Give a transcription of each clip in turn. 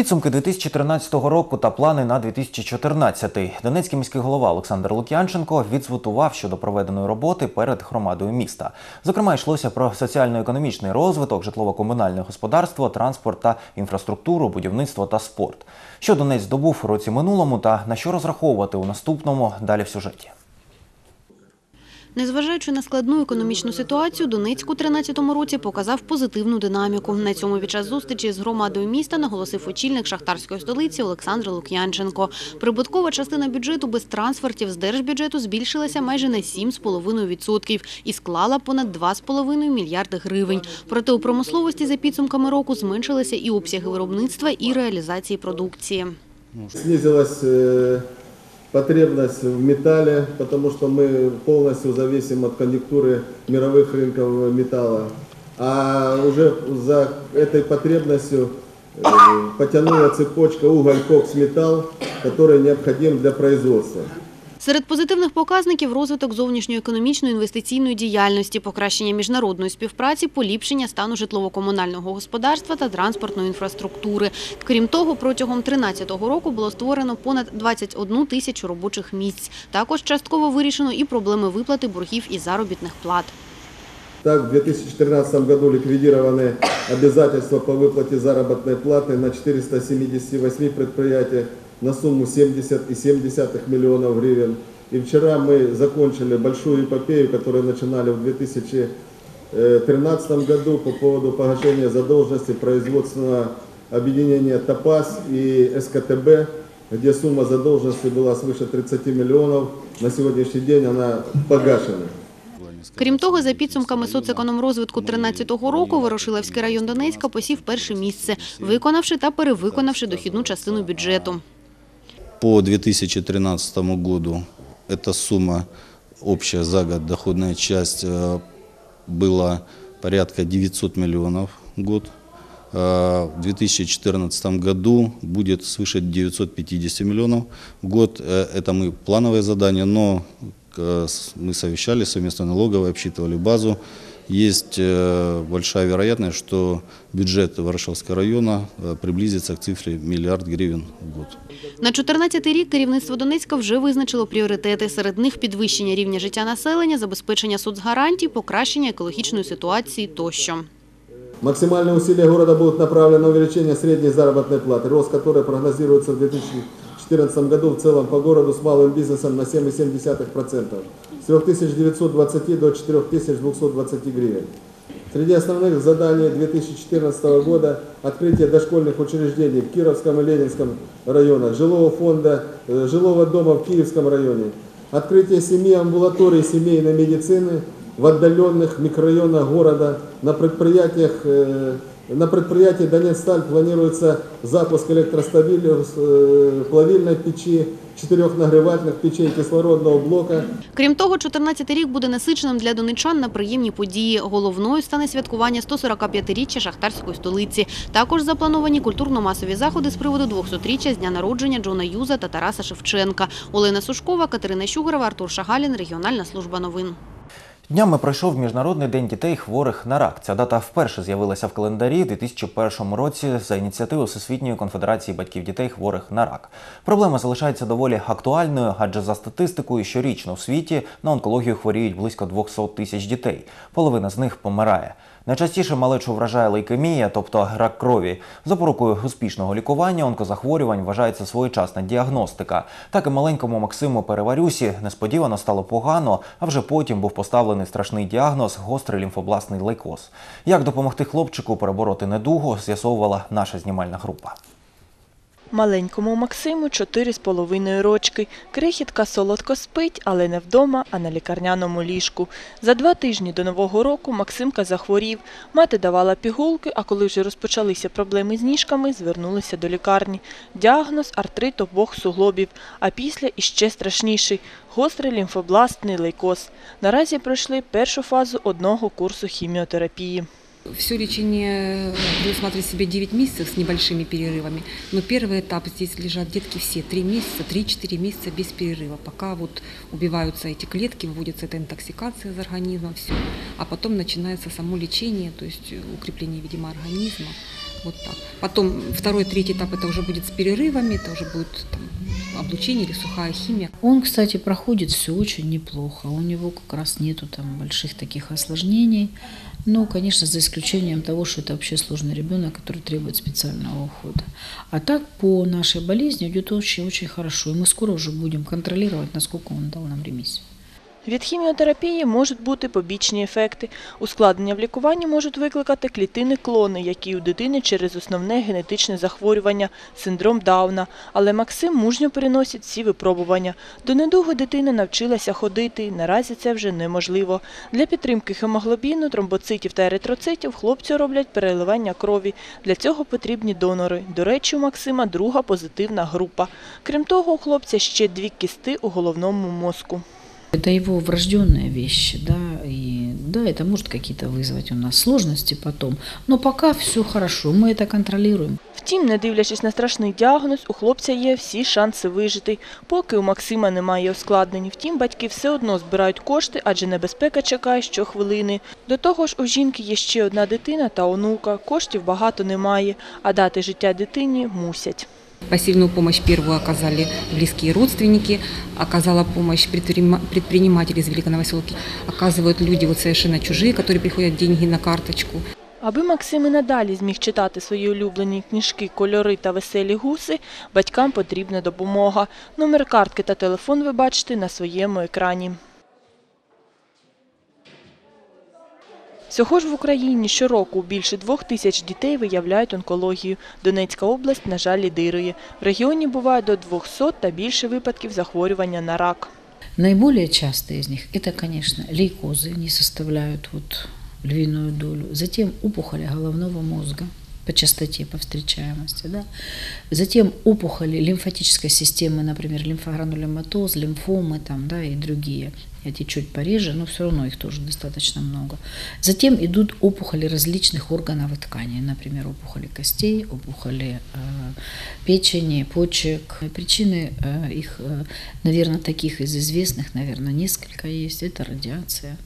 Підсумки 2013 року та плани на 2014. Донецький міський голова Олександр Лук'янченко відзвітував щодо проведеної роботи перед громадою міста. Зокрема, йшлося про соціально-економічний розвиток, житлово-комунальне господарство, транспорт та інфраструктуру, будівництво та спорт. Що Донець здобув у році минулому та на що розраховувати у наступному далі в сюжеті. Незважаючи на складну економічну ситуацію, Донецьк у 2013 році показав позитивну динаміку. На цьому під час зустрічі з громадою міста наголосив очільник шахтарської столиці Олександр Лук'янченко. Прибуткова частина бюджету без трансфертів з держбюджету збільшилася майже на 7,5% і склала понад 2,5 мільярди гривень. Проте у промисловості за підсумками року зменшилися і обсяги виробництва, і реалізації продукції. Снизилась э, потребность в металле, потому что мы полностью зависим от конъюнктуры мировых рынков металла. А уже за этой потребностью э, потянула цепочка уголь, кокс, металл, который необходим для производства. Серед позитивних показників – розвиток зовнішньоекономічної інвестиційної діяльності, покращення міжнародної співпраці, поліпшення стану житлово-комунального господарства та транспортної інфраструктури. Крім того, протягом 2013 року було створено понад 21 тисячу робочих місць. Також частково вирішено і проблеми виплати боргів і заробітних плат. Так, в 2013 году ликвидированы обязательства по выплате заработной платы на 478 предприятиях на сумму 70,7 миллионов гривен. И вчера мы закончили большую эпопею, которую начинали в 2013 году по поводу погашения задолженности производственного объединения ТАПАС и СКТБ, где сумма задолженности была свыше 30 миллионов. На сегодняшний день она погашена. Крім того, за підсумками соцекономрозвитку 2013 року Ворошиловський район Донецька посів перше місце, виконавши та перевиконавши дохідну частину бюджету. По 2013 году эта сумма, общая за год доходная часть э, была порядка 900 миллионов в год. Э, В 2014 году будет свыше 950 миллионов в год. Э, Это мы плановое задание, но мы совещали совместно налоговой, обсчитывали базу. Есть э, большая вероятность, что бюджет Ворошиловского района э, приблизится к цифре миллиард гривен в год. На 14 рік керівництво Донецька вже визначило пріоритети. Серед них підвищення рівня життя населення, забезпечення соцгарантій, покращення екологічної ситуації тощо. Максимальные усилия города будут направлены на увеличение средней заработной платы, рост которой прогнозируется в 2014 году в целом по городу с малым бизнесом на 7,7%, с 3920 до 4220 гривен. Среди основных заданий 2014 года открытие дошкольных учреждений в Кировском и Ленинском районах, жилого фонда, э, жилого дома в Киевском районе, открытие семи амбулаторий семейной медицины в отдаленных микрорайонах города. На предприятиях, э, на предприятии Донецсталь планируется запуск электростабильной э, плавильной печи, четырех нагревательных печей кислородного блока. Крім того, 14 рік буде насиченим для донечан на приємні події. Головною стане святкування 145-річчя шахтарської столиці. Також заплановані культурно-масові заходи з приводу 200-річчя з дня народження Джона Юза та Тараса Шевченка. Олена Сушкова, Катерина Щугарова, Артур Шагалін, Регіональна служба новин. Днями пройшов Міжнародний день дітей хворих на рак. Ця дата вперше з'явилася в календарі у 2001 році за ініціативу Всесвітньої конфедерації батьків дітей хворих на рак. Проблема залишається доволі актуальною, адже за статистикою щорічно в світі на онкологію хворіють близько 200 тисяч дітей. Половина з них помирає. Найчастіше малечу вражає лейкемія, тобто рак крові. Запорукою успішного лікування онкозахворювань вважається своєчасна діагностика. Так і маленькому Максиму Переварюсі несподівано стало погано, а вже потім був поставлений страшний діагноз гострий лімфобластний лейкоз. Як допомогти хлопчику перебороти недугу, з'ясовувала наша знімальна група. Маленькому Максиму чотири з половиною рочки. Крихітка солодко спить, але не вдома, а на лікарняному ліжку. За два тижні до Нового року Максимка захворів. Мати давала пігулки, а коли вже розпочалися проблеми з ніжками, звернулися до лікарні. Діагноз – артрит обох суглобів, а після іще страшніший – гострий лімфобластний лейкоз. Наразі пройшли першу фазу одного курсу хіміотерапії. Все лечение предусматривает себе 9 месяцев с небольшими перерывами, но первый этап здесь лежат детки все 3 месяца, 3-4 месяца без перерыва, пока вот убиваются эти клетки, выводится эта интоксикация из организма, все, а потом начинается само лечение, то есть укрепление, видимо, организма, Вот так. Потом второй, третий этап это уже будет с перерывами, это уже будет там, облучение или сухая химия. Он, кстати, проходит все очень неплохо. У него как раз нету там больших таких осложнений. Ну, конечно, за исключением того, что это вообще сложный ребенок, который требует специального ухода. А так по нашей болезни идет очень-очень хорошо. И мы скоро уже будем контролировать, насколько он дал нам ремиссию. Від хіміотерапії можуть бути побічні ефекти. Ускладнення в лікуванні можуть викликати клітини клони, які у дитини через основне генетичне захворювання – синдром Дауна. Але Максим мужньо переносить всі випробування. До недугу дитина навчилася ходити, наразі це вже неможливо. Для підтримки гемоглобіну, тромбоцитів та еритроцитів хлопцю роблять переливання крові. Для цього потрібні донори. До речі, у Максима друга позитивна група. Крім того, у хлопця ще дві кісти у головному мозку. Это его врожденные вещи, да, и да, это может какие-то вызвать у нас сложности потом, но пока все хорошо, мы это контролируем. Втім, не дивлячись на страшний діагноз, у хлопця є всі шанси вижити. Поки у Максима немає ускладнень. Втім, батьки все одно збирають кошти, адже небезпека чекає щохвилини. До того ж, у жінки є ще одна дитина та онука. Коштів багато немає, а дати життя дитині мусять. Посильную помощь первую оказали близкие родственники, оказала помощь предпринима- предприниматели из Великоновоселки, оказывают люди вот совершенно чужие, которые приходят деньги на карточку. Аби Максим і надалі зміг читати свої улюблені книжки, кольори та веселі гуси, батькам потрібна допомога. Номер картки та телефон ви бачите на своєму екрані. Всього ж в Україні щороку більше двох тисяч дітей виявляють онкологію. Донецька область, на жаль, лідирує. В регіоні буває до 200 та більше випадків захворювання на рак. Наиболее частые из них это, конечно, лейкозы, они составляют вот львиную долю. Затем опухоли головного мозга по частоте, по встречаемости. Да? Затем опухоли лимфатической системы, например, лимфогранулематоз, лимфомы там, да, и другие. Эти чуть пореже, но все равно их тоже достаточно много. Затем идут опухоли различных органов и тканей, например, опухоли костей, опухоли э, печени, почек. Причины э, их, э, наверное, таких из известных, наверное, несколько есть. Это радиация,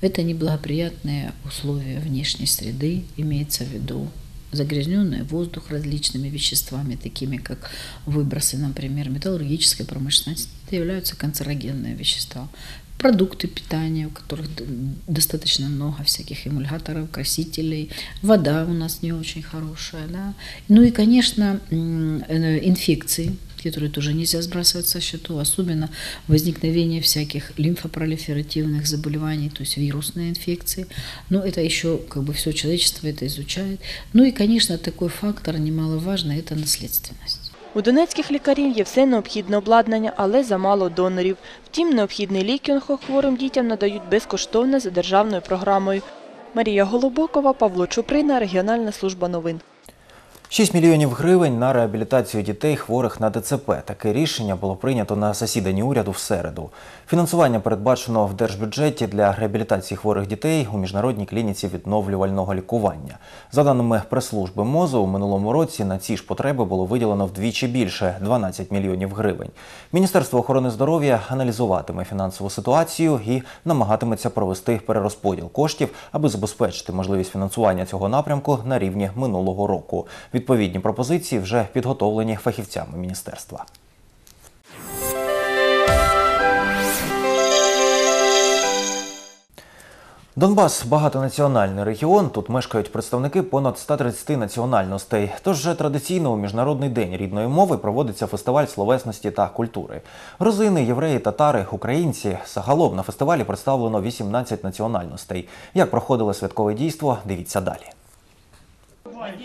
это неблагоприятные условия внешней среды, имеется в виду загрязненный воздух различными веществами, такими как выбросы, например, металлургической промышленности, это являются канцерогенные вещества. Продукты питания, у которых д- достаточно много всяких эмульгаторов, красителей. Вода у нас не очень хорошая. Да? Ну и, конечно, м, э, инфекции, которые тоже нельзя сбрасывать со счету, особенно возникновение всяких лимфопролиферативных заболеваний, то есть вирусные инфекции. Но это еще как бы все человечество это изучает. Ну и, конечно, такой фактор немаловажный – это наследственность. У донецьких лікарів є все необхідне обладнання, але замало донорів. Втім, необхідний ліки онкохворим дітям надають безкоштовно за державною програмою. Марія Голубокова, Павло Чуприна, Регіональна служба новин. 6 мільйонів гривень на реабілітацію дітей хворих на ДЦП. Таке рішення було прийнято на засіданні уряду в середу. Фінансування передбачено в держбюджеті для реабілітації хворих дітей у міжнародній клініці відновлювального лікування. За даними прес-служби МОЗу, у минулому році на ці ж потреби було виділено вдвічі більше 12 мільйонів гривень. Міністерство охорони здоров'я аналізуватиме фінансову ситуацію і намагатиметься провести перерозподіл коштів, аби забезпечити можливість фінансування цього напрямку на рівні минулого року. Відповідні пропозиції вже підготовлені фахівцями міністерства. Донбас багатонаціональний регіон. Тут мешкають представники понад 130 національностей. Тож вже традиційно у міжнародний день рідної мови проводиться фестиваль словесності та культури. Грузини, євреї, татари, українці. Загалом на фестивалі представлено 18 національностей. Як проходило святкове дійство, дивіться далі.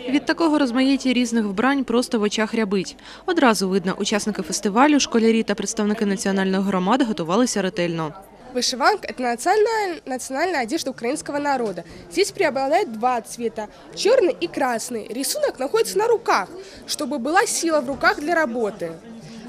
Від такого розмаїття різних вбрань просто в очах рябить. Одразу видно, учасники фестивалю, школярі та представники національних громад готувалися ретельно. Вышиванка – это национальная, национальная одежда украинского народа. Здесь преобладает два цвета – черный и красный. Рисунок находится на руках, чтобы была сила в руках для работы.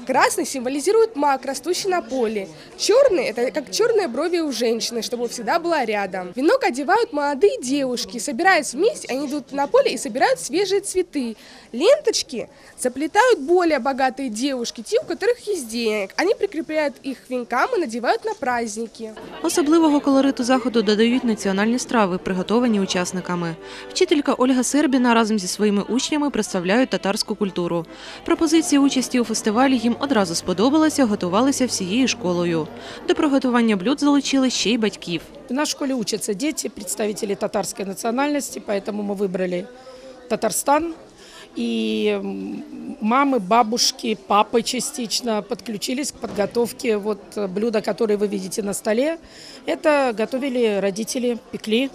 Красный символизирует маг, растущий на поле. Черный – это как черные брови у женщины, чтобы всегда была рядом. Венок одевают молодые девушки. Собираются вместе, они идут на поле и собирают свежие цветы. Ленточки заплетают более богатые девушки, те, у которых есть денег. Они прикрепляют их к венкам и надевают на праздники. Особливого колориту заходу додають національні страви, приготовані учасниками. Вчителька Ольга Сербіна разом зі своїми учнями представляють татарську культуру. Пропозиція участі у фестивалі їм одразу сподобалася, готувалися всією школою. До приготування блюд залучили ще й батьків. В нашей школе учатся дети, представители татарской национальности, поэтому мы выбрали Татарстан. И м, мамы, бабушки, папы частично подключились к подготовке вот э, блюда, которые вы видите на столе. Это готовили родители, пекли,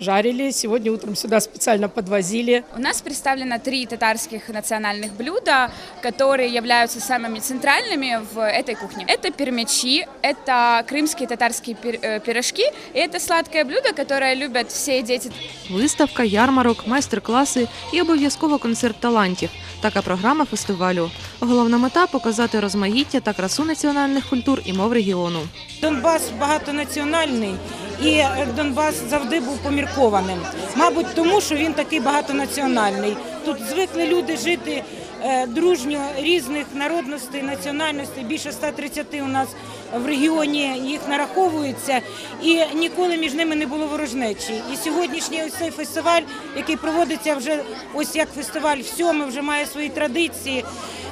жарили. Сегодня утром сюда специально подвозили. У нас представлено три татарских национальных блюда, которые являются самыми центральными в этой кухне. Это пермячи, это крымские татарские пир- э, пирожки, и это сладкое блюдо, которое любят все дети Виставка, ярмарок, майстер-класи і обов'язково концерт талантів. Така програма фестивалю. Головна мета показати розмаїття та красу національних культур і мов регіону. Донбас багатонаціональний і Донбас завжди був поміркованим. Мабуть, тому що він такий багатонаціональний. Тут звикли люди жити е, дружньо різних народностей, національностей. Більше 130 у нас в регіоні їх нараховується, і ніколи між ними не було ворожнечі. І сьогоднішній ось цей фестиваль, який проводиться вже ось як фестиваль в сьоме, вже має свої традиції.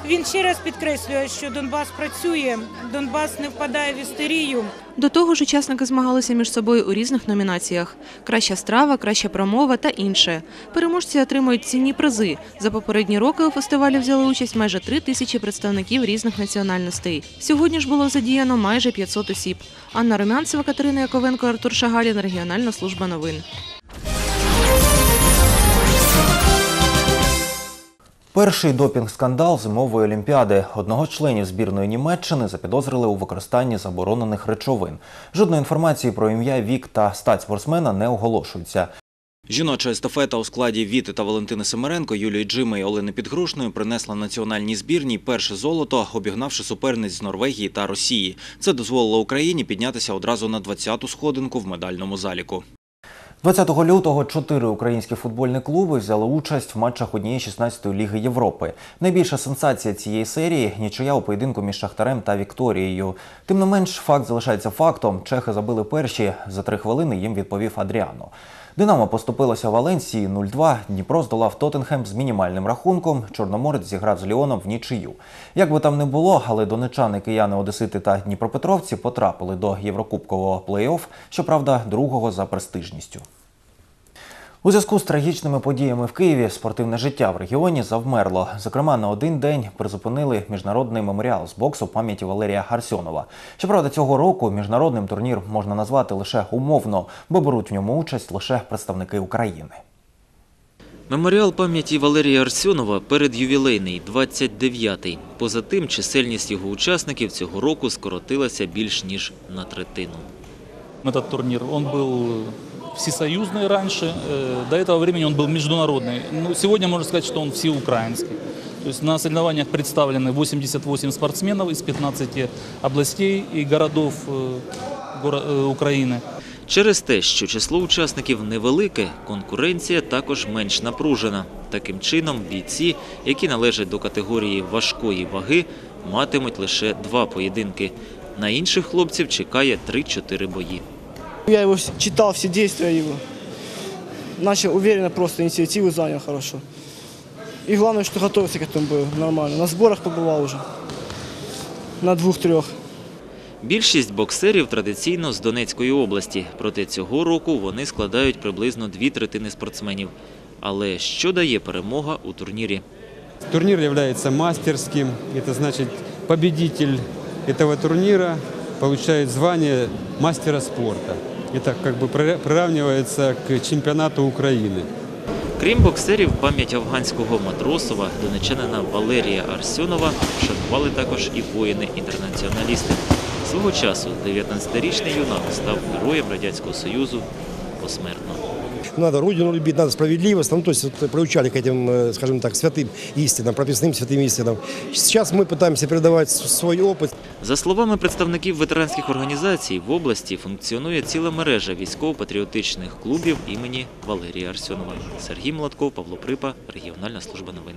Він ще раз підкреслює, що Донбас працює, Донбас не впадає в істерію. До того ж, учасники змагалися між собою у різних номінаціях: краща страва, краща промова та інше. Переможці отримують цінні призи. За попередні роки у фестивалі взяли участь майже три тисячі представників різних національностей. Сьогодні ж було задіяно майже 500 осіб. Анна Румянцева, Катерина Яковенко, Артур Шагалін, Регіональна служба новин. Перший допінг-скандал зимової олімпіади. Одного з членів збірної Німеччини запідозрили у використанні заборонених речовин. Жодної інформації про ім'я, вік та стать спортсмена не оголошується. Жіноча естафета у складі Віти та Валентини Семеренко, Юлії Джими і Олени Підгрушної принесла національній збірній перше золото, обігнавши суперниць з Норвегії та Росії. Це дозволило Україні піднятися одразу на 20-ту сходинку в медальному заліку. 20 лютого чотири українські футбольні клуби взяли участь в матчах однієї 16-ї Ліги Європи. Найбільша сенсація цієї серії – нічия у поєдинку між Шахтарем та Вікторією. Тим не менш, факт залишається фактом. Чехи забили перші. За три хвилини їм відповів Адріано. Динамо поступилося Валенсії 0-2. Дніпро здолав Тоттенхем з мінімальним рахунком. Чорноморець зіграв з Ліоном в нічию. Як би там не було, але донечани, кияни, одесити та дніпропетровці потрапили до єврокубкового плей-офф, щоправда, другого за престижністю. У зв'язку з трагічними подіями в Києві спортивне життя в регіоні завмерло. Зокрема, на один день призупинили міжнародний меморіал з боксу пам'яті Валерія Гарсьонова. Щоправда, цього року міжнародним турнір можна назвати лише умовно, бо беруть в ньому участь лише представники України. Меморіал пам'яті Валерія Арсьонова передювілейний, 29-й. Поза тим, чисельність його учасників цього року скоротилася більш ніж на третину. Этот турнир, он был всесоюзный раньше, э, до этого времени он был международный. Ну, сегодня можно сказать, что он всеукраинский. То есть на соревнованиях представлены 88 спортсменов из 15 областей и городов э, горо- э, Украины. Через те, що число учасників невелике, конкуренція також менш напружена. Таким чином, бійці, які належать до категорії важкої ваги, матимуть лише два поєдинки. На інших хлопців чекає 3-4 бої. Я его с- читал, все действия его. Начал уверенно, просто инициативу занял хорошо. И главное, что готовился к этому бою нормально. На сборах побывал уже. На двух-трех. Більшість боксерів традиційно з Донецької області, проте цього року вони складають приблизно дві третини спортсменів. Але що дає перемога у турнірі? Турнир является мастерским. Это значит, победитель этого турнира получает звание мастера спорта. Это как бы прира- приравнивается к чемпионату Украины. Крім боксерів, пам'ять афганського матросова, донечанина Валерія Арсьонова шанували також і воїни-інтернаціоналісти. Свого часу 19-річний юнак став героєм Радянського Союзу посмертно. Надо Родину любить, надо справедливость. Ну, то есть вот, приучали к этим, э, скажем так, святым истинам, прописным святым истинам. Сейчас мы пытаемся передавать с- свой опыт. За словами представників ветеранських організацій, в області функціонує ціла мережа військово-патріотичних клубів імені Валерія Арсьонова. Сергій Молотков, Павло Припа, Регіональна служба новин.